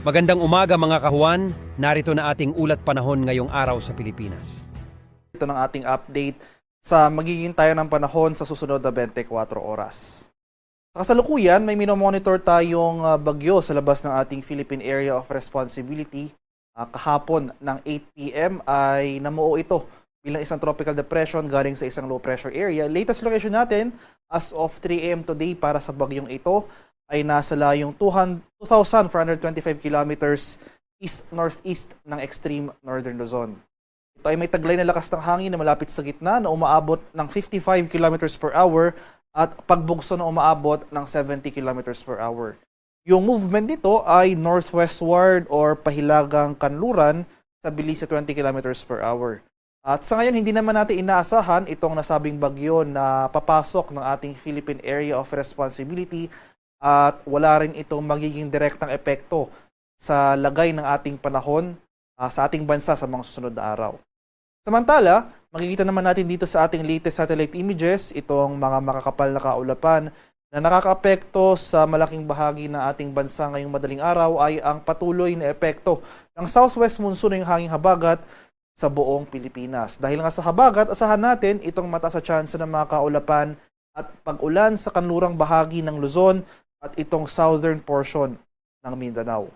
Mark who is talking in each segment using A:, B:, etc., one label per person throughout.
A: Magandang umaga mga kahuan, narito na ating ulat panahon ngayong araw sa Pilipinas.
B: ito ng ating update sa magiging tayo ng panahon sa susunod na 24 oras. Sa kasalukuyan, may minomonitor tayong ah, bagyo sa labas ng ating Philippine Area of Responsibility. Ah, kahapon ng 8 p.m. ay namuo ito bilang isang tropical depression galing sa isang low pressure area. Latest location natin as of 3 a.m. today para sa bagyong ito ay nasa layong 200 2,425 kilometers east-northeast ng extreme northern Luzon. Ito ay may taglay na lakas ng hangin na malapit sa gitna na umaabot ng 55 kilometers per hour at pagbugso na umaabot ng 70 kilometers per hour. Yung movement nito ay northwestward or pahilagang kanluran sa bilis sa 20 kilometers per hour. At sa ngayon, hindi naman natin inaasahan itong nasabing bagyo na papasok ng ating Philippine Area of Responsibility at wala rin itong magiging direktang epekto sa lagay ng ating panahon ah, sa ating bansa sa mga susunod na araw. Samantala, makikita naman natin dito sa ating latest satellite images itong mga makakapal na kaulapan na nakakaapekto sa malaking bahagi ng ating bansa ngayong madaling araw ay ang patuloy na epekto ng southwest monsoon ng hanging habagat sa buong Pilipinas. Dahil nga sa habagat, asahan natin itong mataas sa tsansa ng mga kaulapan at pag-ulan sa kanlurang bahagi ng Luzon at itong southern portion ng Mindanao.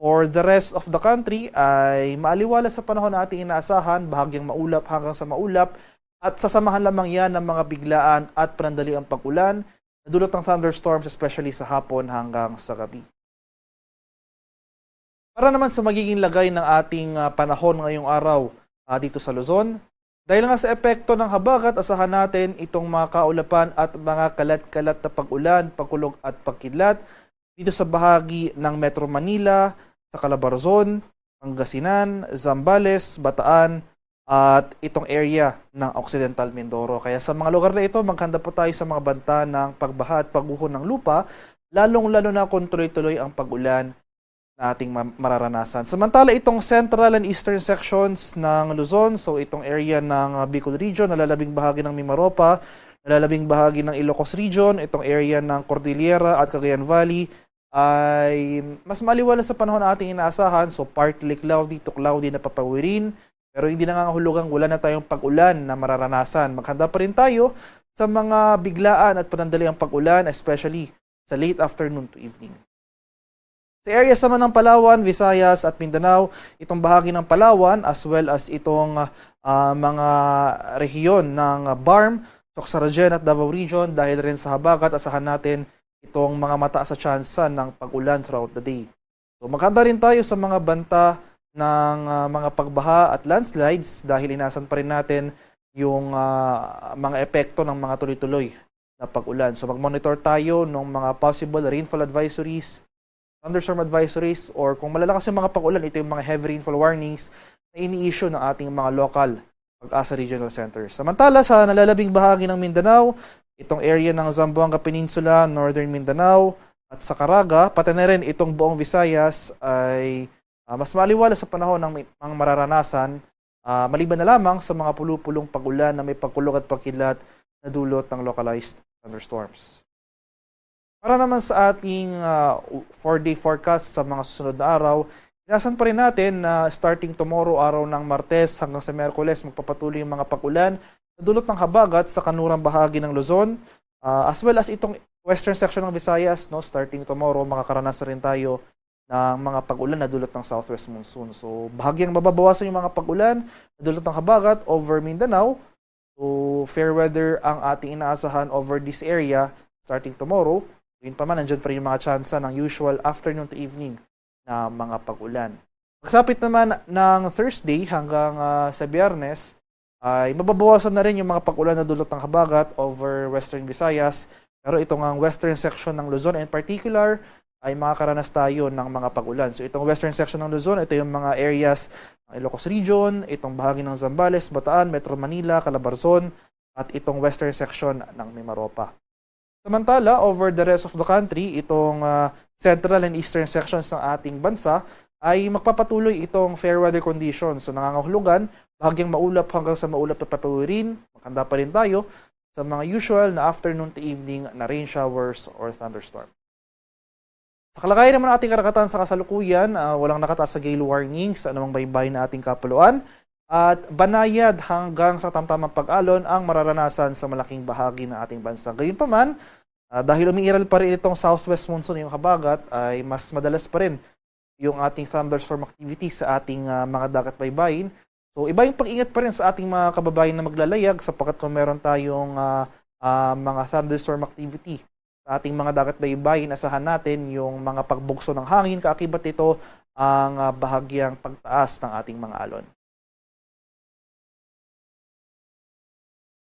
B: For the rest of the country ay maaliwala sa panahon na ating inaasahan, bahagyang maulap hanggang sa maulap at sasamahan lamang yan ng mga biglaan at panandaliang pag-ulan na dulot ng thunderstorms especially sa hapon hanggang sa gabi. Para naman sa magiging lagay ng ating ah, panahon ngayong araw ah, dito sa Luzon, dahil nga sa epekto ng habagat, asahan natin itong mga kaulapan at mga kalat-kalat na pag-ulan, pagkulog at pagkidlat dito sa bahagi ng Metro Manila, sa Calabarzon, Pangasinan, Zambales, Bataan, at itong area ng Occidental Mindoro. Kaya sa mga lugar na ito, maghanda po tayo sa mga banta ng pagbaha at pagguho ng lupa, lalong-lalo na kung tuloy-tuloy ang pag-ulan na ating ma- mararanasan. Samantala, itong central and eastern sections ng Luzon, so itong area ng uh, Bicol Region, nalalabing bahagi ng Mimaropa, nalalabing bahagi ng Ilocos Region, itong area ng Cordillera at Cagayan Valley, ay mas maliwala sa panahon na ating inaasahan. So partly cloudy to cloudy na papawirin. Pero hindi nangangahulugang wala na tayong pag-ulan na mararanasan. Maghanda pa rin tayo sa mga biglaan at panandaliang pag-ulan, especially sa late afternoon to evening. Sa areas naman ng Palawan, Visayas at Mindanao, itong bahagi ng Palawan as well as itong ah, mga rehiyon ng BARM, Soxaragen at Davao Region dahil rin sa habagat, asahan natin itong mga mataas sa tsansa ng pag-ulan throughout the day. So maghanda rin tayo sa mga banta ng ah, mga pagbaha at landslides dahil inasan pa rin natin yung ah, mga epekto ng mga tuloy-tuloy na pag-ulan. So mag-monitor tayo ng mga possible rainfall advisories, thunderstorm advisories, or kung malalakas yung mga pag-ulan, ito yung mga heavy rainfall warnings na ini-issue ng ating mga local pag-asa regional centers. Samantala, sa nalalabing bahagi ng Mindanao, itong area ng Zamboanga Peninsula, Northern Mindanao, at sa Caraga, pati na rin itong buong Visayas ay ah, mas maliwala sa panahon ng mga mararanasan, ah, maliban na lamang sa mga pulu-pulong pag-ulan na may pagkulog at pagkilat na dulot ng localized thunderstorms. Para naman sa ating ah, 4-day forecast sa mga susunod na araw, inasan pa rin natin na starting tomorrow, araw ng Martes hanggang sa Merkules, magpapatuloy yung mga pag-ulan na dulot ng habagat sa kanurang bahagi ng Luzon, ah, as well as itong western section ng Visayas, no, starting tomorrow, makakaranas na rin tayo ng mga pag-ulan na dulot ng southwest monsoon. So, bahagyang mababawasan yung mga pag-ulan na dulot ng habagat over Mindanao. So, fair weather ang ating inaasahan over this area starting tomorrow. Yun pa man, nandyan pa rin yung mga tsansa ng usual afternoon to evening na mga pag-ulan. Pagsapit naman ng Thursday hanggang ah, sa Biyernes, ay mababawasan na rin yung mga pag-ulan na dulot ng habagat over Western Visayas. Pero itong ang western section ng Luzon in particular, ay makakaranas tayo ng mga pag-ulan. So itong western section ng Luzon, ito yung mga areas ng Ilocos Region, itong bahagi ng Zambales, Bataan, Metro Manila, Calabarzon, at itong western section ng Mimaropa. Samantala, over the rest of the country, itong ah, central and eastern sections ng ating bansa ay magpapatuloy itong fair weather conditions. So nangangahulugan, bahagyang maulap hanggang sa maulap na papawirin. Makanda pa rin tayo sa mga usual na afternoon to evening na rain showers or thunderstorm. Sa kalagayan naman ng ating karagatan sa kasalukuyan, ah, walang nakataas sa gale warning sa anumang baybay na ating kapuluan at banayad hanggang sa tamtamang pag-alon ang mararanasan sa malaking bahagi ng ating bansa. Gayunpaman, ah, dahil umiiral pa rin itong southwest monsoon yung habagat, ay mas madalas pa rin yung ating thunderstorm activity sa ating ah, mga dagat baybayin. So iba yung pag-ingat pa rin sa ating mga kababayan na maglalayag sapagkat kung meron tayong ah, ah, mga thunderstorm activity sa ating mga dagat baybayin, asahan natin yung mga pagbugso ng hangin, kaakibat ito ang ah, bahagyang pagtaas ng ating mga alon.